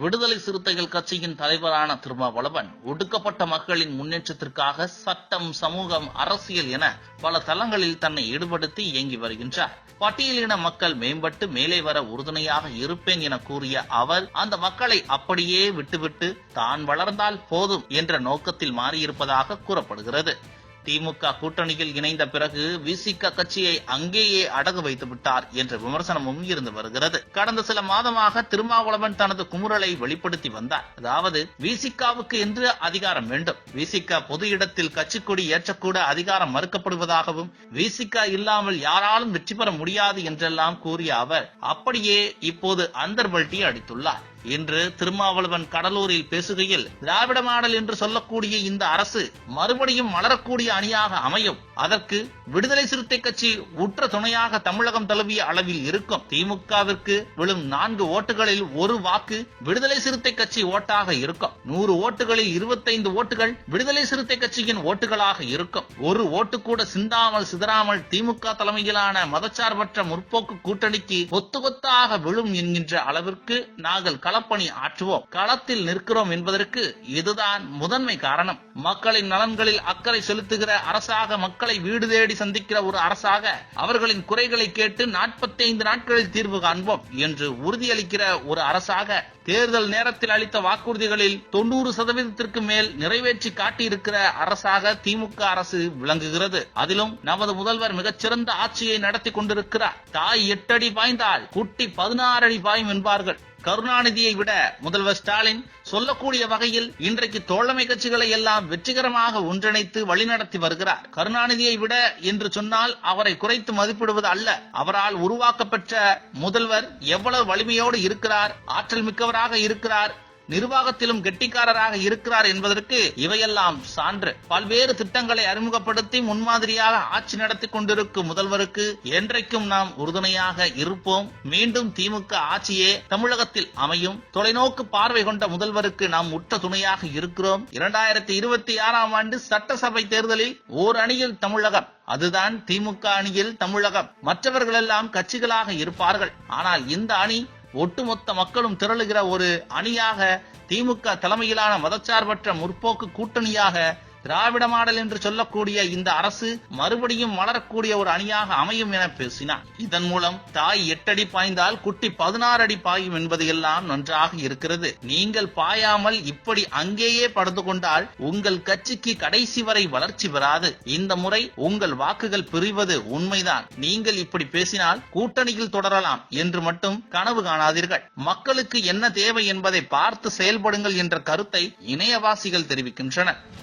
விடுதலை சிறுத்தைகள் கட்சியின் தலைவரான திருமாவளவன் ஒடுக்கப்பட்ட மக்களின் முன்னேற்றத்திற்காக சட்டம் சமூகம் அரசியல் என பல தளங்களில் தன்னை ஈடுபடுத்தி இயங்கி வருகின்றார். பட்டியலின மக்கள் மேம்பட்டு மேலே வர உறுதுணையாக இருப்பேன் என கூறிய அவர் அந்த மக்களை அப்படியே விட்டுவிட்டு தான் வளர்ந்தால் போதும் என்ற நோக்கத்தில் மாறியிருப்பதாக கூறப்படுகிறது. திமுக கூட்டணியில் இணைந்த பிறகு விசிக கட்சியை அங்கேயே அடகு வைத்து விட்டார் என்ற விமர்சனமும் இருந்து வருகிறது. கடந்த சில மாதமாக திருமாவளவன் தனது குமுறலை வெளிப்படுத்தி வந்தார். அதாவது விசிகாவுக்கு என்று அதிகாரம் வேண்டும். விசிக பொது இடத்தில் கட்சி கொடி ஏற்றக்கூட அதிகாரம் மறுக்கப்படுவதாகவும் விசிக இல்லாமல் யாராலும் வெற்றி பெற முடியாது என்றெல்லாம் கூறிய அவர் அப்படியே இப்போது அந்தர்பல்ட்டி அடித்துள்ளார். இன்று திருமாவளவன் கடலூரில் பேசுகையில் திராவிட மாடல் என்று சொல்லக்கூடிய இந்த அரசு மறுபடியும் மலரக்கூடிய அணியாக அமையும். அதற்கு விடுதலை சிறுத்தை கட்சி உற்ற துணையாக தமிழகம் தழுவிய அளவில் இருக்கும். திமுகவிற்கு விழும் நான்கு ஓட்டுகளில் ஒரு வாக்கு விடுதலை சிறுத்தை கட்சி ஓட்டாக இருக்கும். நூறு ஓட்டுகளில் இருபத்தைந்து ஓட்டுகள் விடுதலை சிறுத்தை கட்சியின் ஓட்டுகளாக இருக்கும். ஒரு ஓட்டு கூட சிந்தாமல் சிதறாமல் திமுக தலைமையிலான மதச்சார்பற்ற முற்போக்கு கூட்டணிக்கு கொத்து கொத்தாக விழும் என்கின்ற அளவிற்கு நாங்கள் களப்பணி ஆற்றுவோம். களத்தில் நிற்கிறோம் என்பதற்கு இதுதான் முதன்மை காரணம். மக்களின் நலன்களில் அக்கறை செலுத்துகிற அரசாக மக்களை வீடு தேடி சந்திக்கிற ஒரு அரசாக அவர்களின் குறைகளை கேட்டு 45 நாட்களில் தீர்வு காண்போம் என்று உறுதியளிக்கிற ஒரு அரசாக தேர்தல் நேரத்தில் அளித்த வாக்குறுதிகளில் தொண்ணூறு சதவீதத்திற்கு மேல் நிறைவேற்றி காட்டியிருக்கிற அரசாக திமுக அரசு விளங்குகிறது. அதிலும் நமது முதல்வர் மிகச்சிறந்த ஆட்சியை நடத்தி கொண்டிருக்கிறார். தாய் எட்டடி பாய்ந்தால் குட்டி பதினாறு அடி பாயும் என்பார்கள். கருணாநிதியை விட முதல்வர் ஸ்டாலின் சொல்லக்கூடிய வகையில் இன்றைக்கு தோழமை கட்சிகளை எல்லாம் வெற்றிகரமாக ஒன்றிணைத்து வழிநடத்தி வருகிறார். கருணாநிதியை விட என்று சொன்னால் அவரை குறைத்து மதிப்பிடுவது அல்ல. அவரால் உருவாக்கப்பெற்ற முதல்வர் எவ்வளவு வலிமையோடு இருக்கிறார் ஆற்றல் மிக்கவராக இருக்கிறார் நிர்வாகத்திலும் கெட்டிக்காரராக இருக்கிறார் என்பதற்கு இவையெல்லாம் சான்று. பல்வேறு திட்டங்களை அறிமுகப்படுத்தி முன்மாதிரியாக ஆட்சி நடத்தி கொண்டிருக்கும் முதல்வருக்கு என்றைக்கும் நாம் உறுதுணையாக இருப்போம். மீண்டும் திமுக ஆட்சியே தமிழகத்தில் அமையும். தொலைநோக்கு பார்வை கொண்ட முதல்வருக்கு நாம் உற்ற துணையாக இருக்கிறோம். இரண்டாயிரத்தி இருபத்தி ஆறாம் ஆண்டு சட்டசபை தேர்தலில் ஓர் அணியில் தமிழகம் அதுதான் திமுக அணியில் தமிழகம். மற்றவர்களெல்லாம் கட்சிகளாக இருப்பார்கள். ஆனால் இந்த அணி ஒட்டுமொத்த மக்களும் திரளுகிற ஒரு அணியாக திமுக தலைமையிலான மதச்சார்பற்ற முற்போக்கு கூட்டணியாக திராவிட மாடல் என்று சொல்லக்கூடிய இந்த அரசு மறுபடியும் வளரக்கூடிய ஒரு அணியாக அமையும் என பேசினார் இதன் மூலம் தாய் எட்டடி பாய்ந்தால் குட்டி பதினாறு அடி பாயும் என்பது எல்லாம் நன்றாக இருக்கிறது. நீங்கள் பாயாமல் இப்படி அங்கேயே படுத்து கொண்டால் உங்கள் கட்சிக்கு கடைசி வரை வளர்ச்சி வராது. இந்த முறை உங்கள் வாக்குகள் பிரிவது உண்மைதான். நீங்கள் இப்படி பேசினால் கூட்டணியில் தொடரலாம் என்று மட்டும் கனவு காணாதீர்கள். மக்களுக்கு என்ன தேவை என்பதை பார்த்து செயல்படுங்கள் என்ற கருத்தை இணையவாசிகள் தெரிவிக்கின்றனர்.